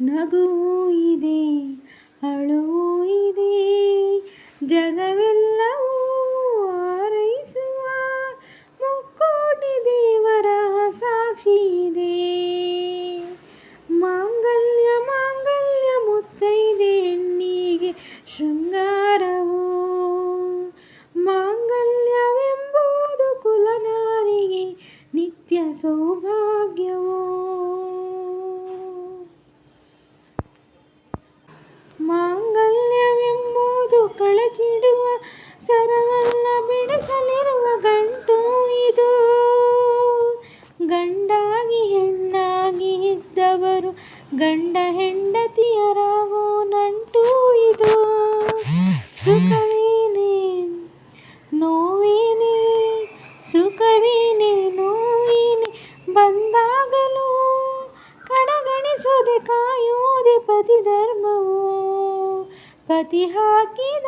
ನಗುವೂ ಇದೆ, ಅಳುವೂ ಇದೆ, ಜಗವೆಲ್ಲವೂ ಆರೈಸುವ ಮುಕ್ಕೋಟಿ ದೇವರ ಸಾಕ್ಷಿ ಇದೆ. ಮಾಂಗಲ್ಯ ಮಾಂಗಲ್ಯ ಮುತ್ತೈದೆ ಹೆಣ್ಣಿಗೆ ಶೃಂಗಾರವು. ಮಾಂಗಲ್ಯವೆಂಬುದು ಕುಲನಾರಿಗೆ ನಿತ್ಯ ಸೌಭಾಗ್ಯವು. ಗಂಡ ಹೆಂಡತಿಯರಾಗೋ ನಂಟು ಇದು. ಸುಖವೇನೆ, ನೋವೇನೆ ಸುಖವೇನೆ, ನೋವೇನೆ. ಬಂದಾಗಲೂ ಕಡೆಗಣಿಸದೆ ಕಾಯೋದೆ ಪತಿ ಧರ್ಮವು. ಪತಿ ಹಾಕಿದ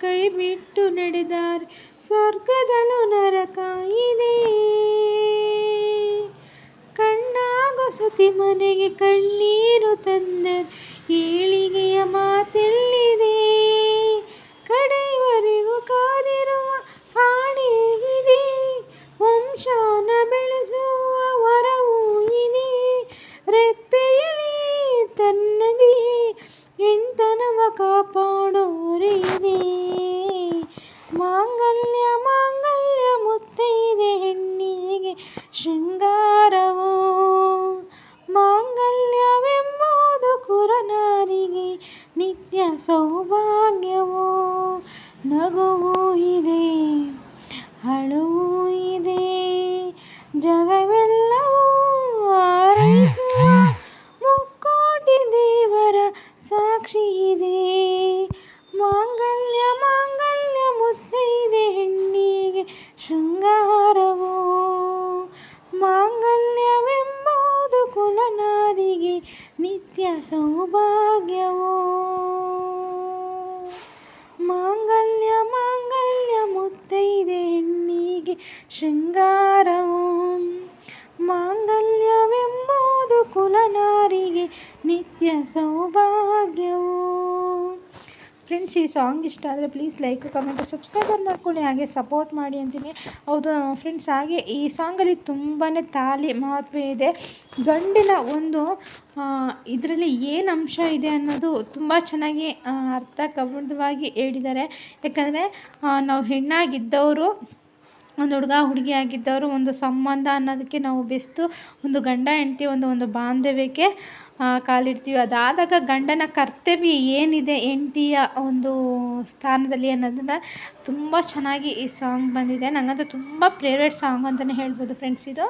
ಕೈ ಬಿಟ್ಟು ನಡೆದಾರೆ. ಸ್ವರ್ಗದಲ್ಲೂ ನರಕ ಇದೆ. ಕಣ್ಣಾಗೋ ಸತಿ ಮನೆಗೆ ಕಣ್ಣೀರು ತಂದರೆ ಏಳಿಗೆಯ ಮಾತೆಲ್ಲಿದೆ. ಮಾಂಗಲ್ಯ ಮಾಂಗಲ್ಯ ಮುತ್ತೈದೆ ಹೆಣ್ಣಿಗೆ ಶೃಂಗಾರವು? ಮಾಂಗಲ್ಯವೆಂಬುದು ಕುರನಾರಿಗೆ ನಿತ್ಯ ಸೌಭಾಗ್ಯವು? ನಗುವು ಇದೆ. ಮಾಂಗಲ್ಯವೆಂಬುದು ಕುಲನಾರಿಗೆ ನಿತ್ಯ ಸೌಭಾಗ್ಯವು. ಮಾಂಗಲ್ಯ ಮಾಂಗಲ್ಯ ಮುತ್ತೈದೆ ಹೆಣ್ಣಿಗೆ ಶೃಂಗಾರವು. ಮಾಂಗಲ್ಯವೆಂಬುದು ಕುಲನಾರಿಗೆ ನಿತ್ಯ ಸೌಭಾಗ್ಯವು. ಫ್ರೆಂಡ್ಸ್ ಈ ಸಾಂಗ್ ಇಷ್ಟ ಆದರೆ ಪ್ಲೀಸ್ ಲೈಕ್ ಕಮೆಂಟ್ ಸಬ್ಸ್ಕ್ರೈಬರ್ ಮಾಡ್ಕೊಳ್ಳಿ. ಹಾಗೆ ಸಪೋರ್ಟ್ ಮಾಡಿ ಅಂತೀನಿ. ಹೌದು ಫ್ರೆಂಡ್ಸ್ ಹಾಗೆ ಈ ಸಾಂಗಲ್ಲಿ ತುಂಬಾ ತಾಳಿ ಮಹತ್ವ ಇದೆ. ಗಂಡಿನ ಒಂದು ಇದರಲ್ಲಿ ಏನು ಅಂಶ ಇದೆ ಅನ್ನೋದು ತುಂಬ ಚೆನ್ನಾಗಿ ಅರ್ಥ ಕಬಂಧವಾಗಿ ಹೇಳಿದ್ದಾರೆ. ಯಾಕಂದರೆ ನಾವು ಹೆಣ್ಣಾಗಿದ್ದವರು ಒಂದು ಹುಡುಗ, ಹುಡುಗಿ ಆಗಿದ್ದವರು ಒಂದು ಸಂಬಂಧ ಅನ್ನೋದಕ್ಕೆ ನಾವು ಬೆಸ್ತು, ಒಂದು ಗಂಡ, ಹೆಂಡತಿ, ಒಂದು ಒಂದು ಬಾಂಧವ್ಯಕ್ಕೆ ಕಾಲಿಡ್ತೀವಿ. ಅದಾದಾಗ ಗಂಡನ ಕರ್ತವ್ಯ ಏನಿದೆ, ಹೆಂಡ್ತಿಯ ಒಂದು ಸ್ಥಾನದಲ್ಲಿ ಅನ್ನೋದನ್ನು ತುಂಬ ಚೆನ್ನಾಗಿ ಈ ಸಾಂಗ್ ಬಂದಿದೆ. ನನಗಂತೂ ತುಂಬ ಫೇವ್ರೆಟ್ ಸಾಂಗ್ ಅಂತಲೇ ಹೇಳ್ಬೋದು ಫ್ರೆಂಡ್ಸ್ ಇದು.